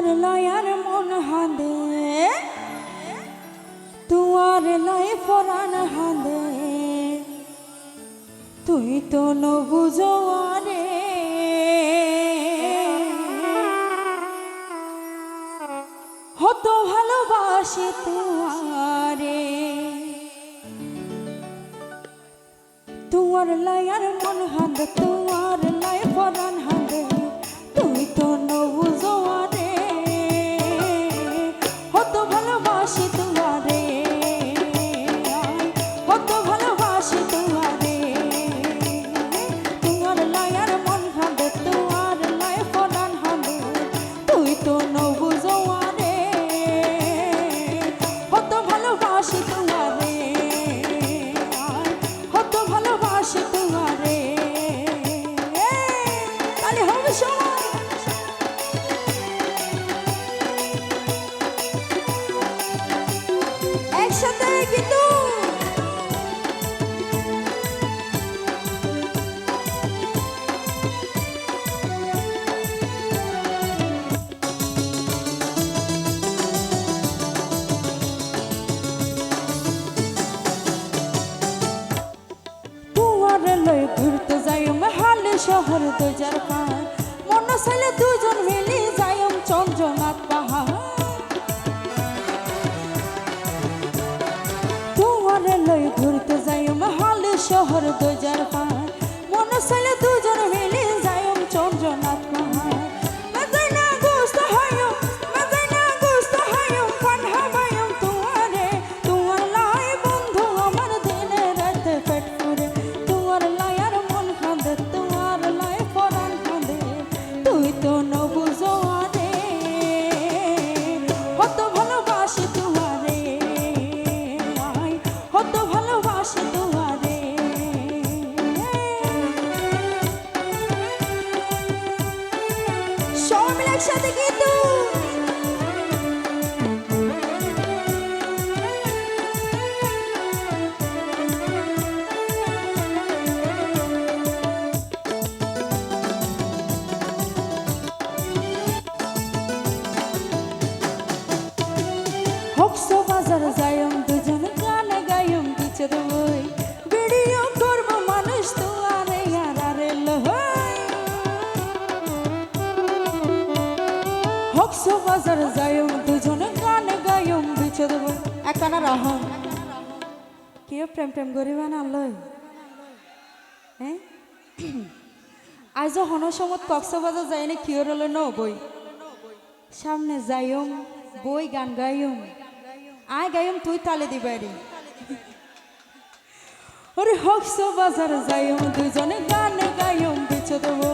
তুয়ার lawyer মন হাঁদে। তুয়ার লয় Ferran হাঁদে। তুই তো নবুঝো রে হত ভালোবাসি তুয়ারে তুয়ার লয়ার মন হাঁদ তুয়ার লয় ফরান হাঁদে। তুই তো নবুঝো শহর দুজার পার মন ছেলে দুজন মিলি তুয়ারে একসাথে কিন্তু। হকসো বাজার যাইম হকসো বাজার যাইম, দুজন গানে গাইম বিচের বই একানা রহ। কেউ প্রেম প্রেম করিবা না লই হ্যাঁ আজ হন সমত কক্সবাজার যাইনি কিয়র হলো ন বই? সামনে যাইম, বই গান গাইম। আয় গাইম, তুই তালে দিবারি ওরে হকস বাজার যাইম, দুজনে গান গাইম, বিচদ বই